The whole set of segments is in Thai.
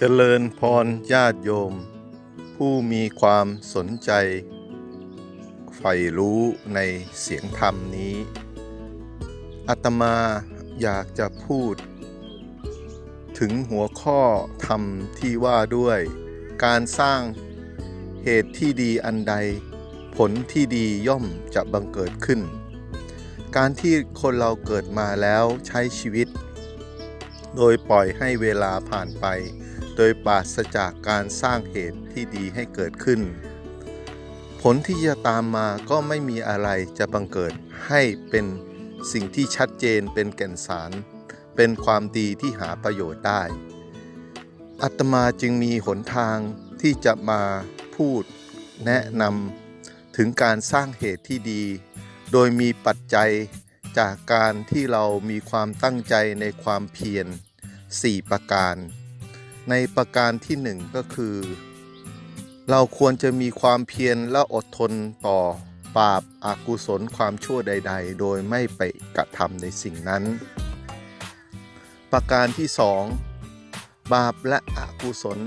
เจริญพรญาติโยม ผู้มีความสนใจใฝ่รู้ในเสียงธรรมนี้ อาตมาอยากจะพูด ถึงหัวข้อธรรมที่ว่าด้วย การสร้างเหตุที่ดีอันใด ผลที่ดีย่อมจะบังเกิดขึ้น การที่คนเราเกิดมาแล้วใช้ชีวิต โดยปล่อยให้เวลาผ่านไป โดยปราศจากการสร้างเหตุที่ดีให้เกิดขึ้น ผลที่จะตามมาก็ไม่มีอะไรจะบังเกิดให้เป็นสิ่งที่ชัดเจนเป็นแก่นสาร เป็นความดีที่หาประโยชน์ได้ อัตมาจึงมีหนทางที่จะมาพูดแนะนำถึงการสร้างเหตุที่ดี โดยมีปัจจัยจากการที่เรามีความตั้งใจในความเพียร 4 ประการ ในประการที่หนึ่งก็คือ เราควรจะมีความเพียรและอดทนต่อบาปอากุศลความชั่วใด ๆ โดยไม่ไปกระทำในสิ่งนั้น ประการที่สองบาปและอกุศล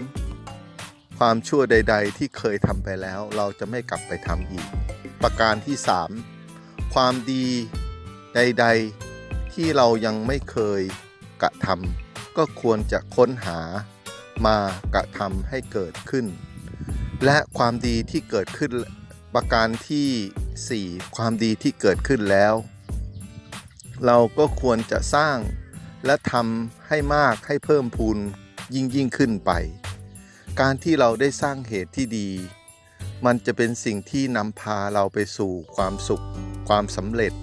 ความชั่วใด ๆ ที่เคยทำไปแล้ว เราจะไม่กลับไปทำอีก ประการที่สามความดีใด ๆ ที่เรายังไม่เคยกระทำก็ควรจะค้นหา มากระทำให้เกิดขึ้น และความดีที่เกิดขึ้นประการที่ 4 ความดีที่เกิดขึ้นแล้ว เราก็ควรจะสร้างและทำให้มากให้เพิ่มพูนยิ่งยิ่งขึ้นไป การที่เราได้สร้างเหตุที่ดี มันจะเป็นสิ่งที่นำพาเราไปสู่ความสุข ความสำเร็จ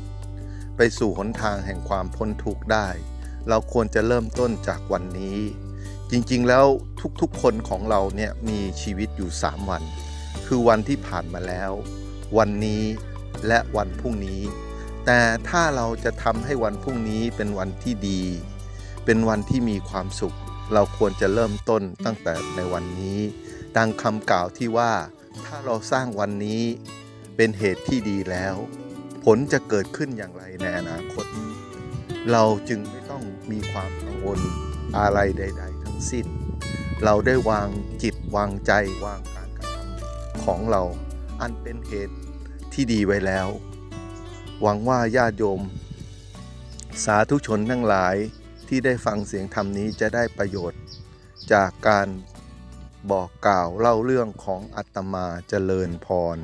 ไปสู่หนทางแห่งความพ้นทุกข์ได้ เราควรจะเริ่มต้นจากวันนี้ จริงๆแล้วทุกๆคนของเราเนี่ยมีชีวิตอยู่ 3 วัน คือวันที่ผ่านมาแล้ว วันนี้และวันพรุ่งนี้ แต่ถ้าเราจะทำให้วันพรุ่งนี้เป็นวันที่ดี เป็นวันที่มีความสุข เราควรจะเริ่มต้นตั้งแต่ในวันนี้ดังคำกล่าวที่ว่า ถ้าเราสร้างวันนี้เป็นเหตุที่ดีแล้ว ผลจะเกิดขึ้นอย่างไรในอนาคต เราจึงไม่ต้องมีความกังวลอะไรใด ๆ ทั้งสิ้น เราได้วางจิตวางใจวางการกระทำของเรา อันเป็นเหตุที่ดีไว้แล้ว หวังว่าญาติโยม สาธุชนทั้งหลายที่ได้ฟังเสียงธรรมนี้จะได้ประโยชน์ จากการบอกกล่าวเล่าเรื่องของอัตมาเจริญพร